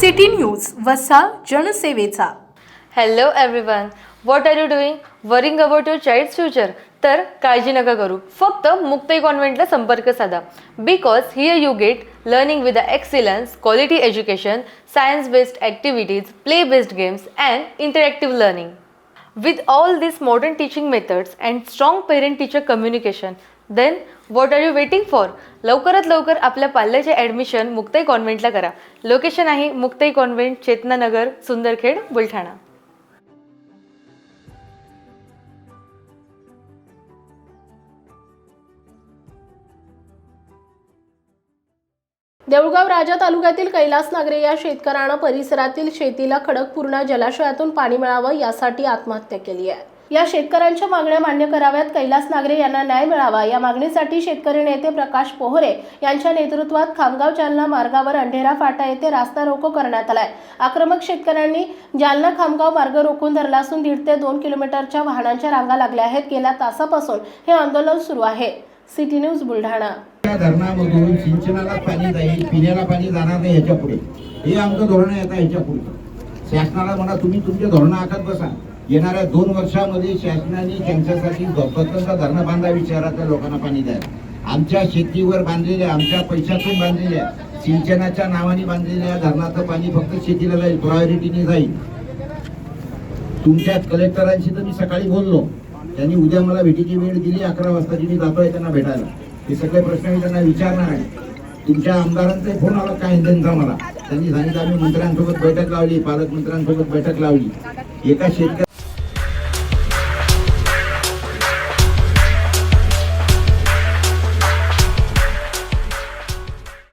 City news वसा जनसेवेचा. Hello everyone what are you doing worrying about your child future तर काळजी नका करू. फक्त मुक्ताई कॉन्व्हेंटला संपर्क साधा. Because here you get learning with the excellence quality education science based activities play based games and interactive learning with all this modern teaching methods and strong parent teacher communication then what are you waiting for लवकरात लवकर आपल्या पाल्याचे admission Muktai कॉन्व्हेंटला करा. Location आहे Muktai convent Chetananagar Sundarkhed Buldhana. Deulgaon Raja तालुक्यातील कैलास नागरे या शेतकऱ्यानं परिसरातील शेतीला खडकपूर्णा जलाशयातून पाणी मिळावं यासाठी आत्महत्या केली आहे. या शेतकऱ्यांच्या मागण्या मान्य कराव्यात कैलास नागरे यांना न्याय मिळावा. या मागणीसाठी शेतकरी नेते प्रकाश पोहरे यांच्या नेतृत्वात खामगाव जालना मार्गावर अंढेरा फाटा येथे रास्ता रोको करण्यात आलाय. आक्रमक शेतकऱ्यांनी जालना खामगाव मार्ग रोखून धरला असून दीड ते दोन किलोमीटरच्या वाहनांच्या रांगा लागल्या आहेत. गेल्या तासापासून हे आंदोलन सुरू आहे. City news Buldhana. धरणामधून सिंचनाला पाणी जाईल पिण्याला पाणी जाणार नाही ह्याच्या पुढे हे आमचं धोरण आहे आता ह्याच्या पुढे शासनाला म्हणा तुम्ही तुमचे धोरण आखत बसा. येणाऱ्या दोन वर्षामध्ये शासनाने त्यांच्यासाठी स्वतंत्र धरणं बांधा विचारातल्या लोकांना पाणी द्यायला. आमच्या शेतीवर बांधलेल्या आमच्या पैशातून बांधलेल्या सिंचनाच्या नावाने बांधलेल्या धरणाचं पाणी फक्त शेतीला जाईल प्रायोरिटीने जाईल. तुमच्या कलेक्टरांशी तर मी सकाळी बोललो. त्यांनी उद्या मला भेटीची वेळ दिली अकरा वाजताची मी जातोय त्यांना भेटायला. हे सगळे प्रश्न मी त्यांना विचारणार आहे. तुमच्या आमदारांचा फोन आला काय त्यांचा मला? त्यांनी सांगितलं आम्ही मंत्र्यांसोबत बैठक लावली पालकमंत्र्यांसोबत बैठक लावली. एका शेतकऱ्या